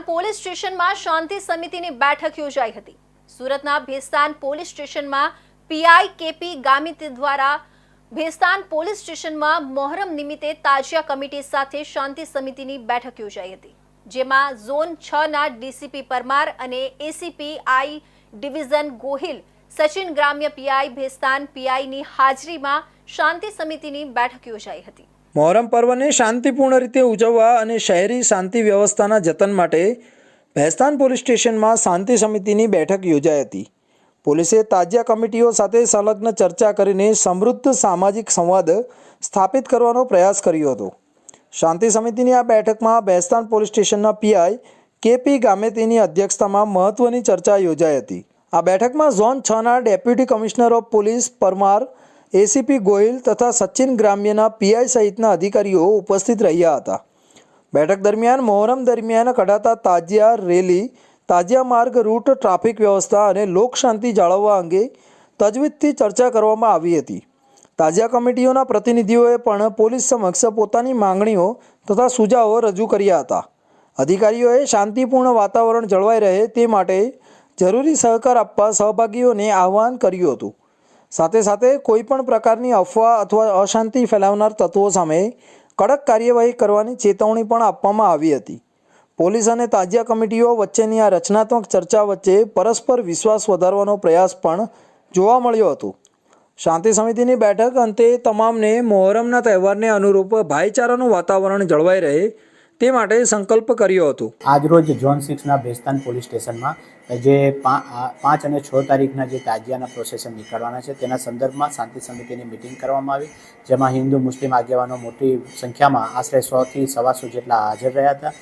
Bhestan police સ્ટેશનમાં શાંતિ સમિતિની બેઠક યોજાઈ હતી. સુરતના ભેસ્તાન પોલીસ સ્ટેશનમાં પીઆઈ કેપી ગામિત દ્વારા ભેસ્તાન પોલીસ સ્ટેશનમાં મોહરમ નિમિત્તે તાજિયા કમિટી સાથે શાંતિ સમિતિની બેઠક યોજાઈ હતી, જેમાં ઝોન છ ના ડીસીપી પરમાર અને ACP I division Gohil, Sachin ગ્રામ્ય પીઆઈ ભેસ્તાન પીઆઈની હાજરીમાં શાંતિ સમિતિની બેઠક યોજાઈ હતી. મોહરમ પર્વને શાંતિપૂર્ણ રીતે ઉજવવા અને શહેરી શાંતિ વ્યવસ્થાના જતન માટે ભેસ્તાન પોલીસ સ્ટેશનમાં શાંતિ સમિતિની બેઠક યોજાઈ હતી. પોલીસે તાજિયા કમિટીઓ સાથે સંલગ્ન ચર્ચા કરીને સમૃદ્ધ સામાજિક સંવાદ સ્થાપિત કરવાનો પ્રયાસ કર્યો હતો. શાંતિ સમિતિની આ બેઠકમાં ભેસ્તાન પોલીસ સ્ટેશનના પીઆઈ કેપી ગામેતીની અધ્યક્ષતામાં મહત્વની ચર્ચા યોજાઈ હતી. આ બેઠકમાં zone છના deputy commissioner of police Parmar ACP Gohil તથા સચિન ગ્રામ્યના પીઆઈ સહિતના અધિકારીઓ ઉપસ્થિત રહ્યા હતા. બેઠક દરમિયાન, મોહરમ દરમિયાન કઢાતા તાજિયા રેલી, તાજિયા માર્ગ, રૂટ, ટ્રાફિક વ્યવસ્થા અને લોકશાંતિ જાળવવા અંગે તજવીજથી ચર્ચા કરવામાં આવી હતી. તાજિયા કમિટીઓના પ્રતિનિધિઓએ પણ પોલીસ સમક્ષ પોતાની માંગણીઓ તથા સુઝાવો રજૂ કર્યા હતા. અધિકારીઓએ શાંતિપૂર્ણ વાતાવરણ જળવાઈ રહે તે માટે જરૂરી સહકાર આપવા સહભાગીઓને આહવાન કર્યું હતું. સાથે સાથે કોઈ પણ પ્રકારની અફવા અથવા અશાંતિ ફેલાવનાર તત્વો સામે કડક કાર્યવાહી કરવાની ચેતવણી પણ આપવામાં આવી હતી. પોલીસ અને તાજિયા કમિટીઓ વચ્ચેની આ રચનાત્મક ચર્ચા વચ્ચે પરસ્પર વિશ્વાસ વધારવાનો પ્રયાસ પણ જોવા મળ્યો હતો. શાંતિ સમિતિની બેઠક અંતે તમામને મોહરમના તહેવારને અનુરૂપ ભાઈચારાનું વાતાવરણ જળવાઈ રહે તે માટે સંકલ્પ કર્યો હતો. આજરોજ ઝોન સિક્સના ભેસ્તાન પોલીસ સ્ટેશનમાં જે પાંચ અને છ તારીખના જે તાજિયાના પ્રોસેસન નીકળવાના છે, તેના સંદર્ભમાં શાંતિ સમિતિની મિટિંગ કરવામાં આવી, જેમાં હિન્દુ, મુસ્લિમ આગેવાનો મોટી સંખ્યામાં આશરે સોથી સવાસો જેટલા હાજર રહ્યા હતા.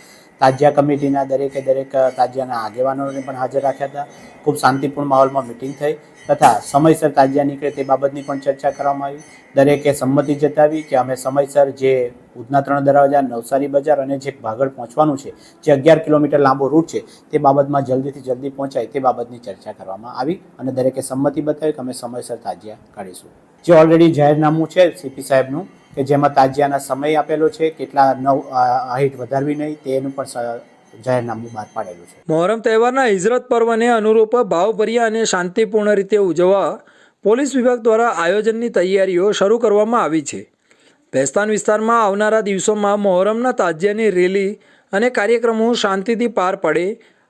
તાજિયા કમિટીના દરેકે દરેક તાજિયાના આગેવાનોને પણ હાજર રાખ્યા હતા. ખૂબ શાંતિપૂર્ણ માહોલમાં મિટિંગ થઈ તથા સમયસર તાજિયા નીકળે તે બાબતની પણ ચર્ચા કરવામાં આવી. દરેકે સંમતિ જતાવી કે અમે સમયસર જે ઉધના ત્રણ દરવાજા, નવસારી બજાર અને જે ભાગળ પહોંચવાનું છે, જે અગિયાર કિલોમીટર લાંબો રૂટ છે, તે બાબતમાં જલ્દીથી જલ્દી પહોંચાય તે બાબતની ચર્ચા કરવામાં આવી અને દરેકે સંમતિ બતાવી કે અમે સમયસર તાજિયા કાઢીશું. જે ઓલરેડી જાહેરનામું છે, સીપી સાહેબનું કે જેમાં તાજિયાના સમય આપેલો છે, કેટલા નવ હાઈટ વધારવી નહીં, તેનું પણ જાહેરનામું બહાર પાડેલું છે. મોહરમ તહેવારના હિજરત પર્વને અનુરૂપ ભાવભર્યા અને શાંતિપૂર્ણ રીતે ઉજવવા પોલીસ વિભાગ દ્વારા આયોજનની તૈયારીઓ શરૂ કરવામાં આવી છે. ભેસ્તાન વિસ્તારમાં આવનારા દિવસોમાં મોહરમના તાજિયાની રેલી અને કાર્યક્રમો શાંતિથી પાર પડે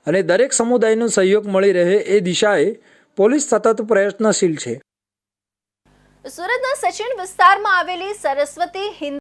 અને દરેક સમુદાયનો સહયોગ મળી રહે એ દિશાએ પોલીસ સતત પ્રયત્નશીલ છે. સુરતના સચિન વિસ્તારમાં આવેલી સરસ્વતી હિન્દ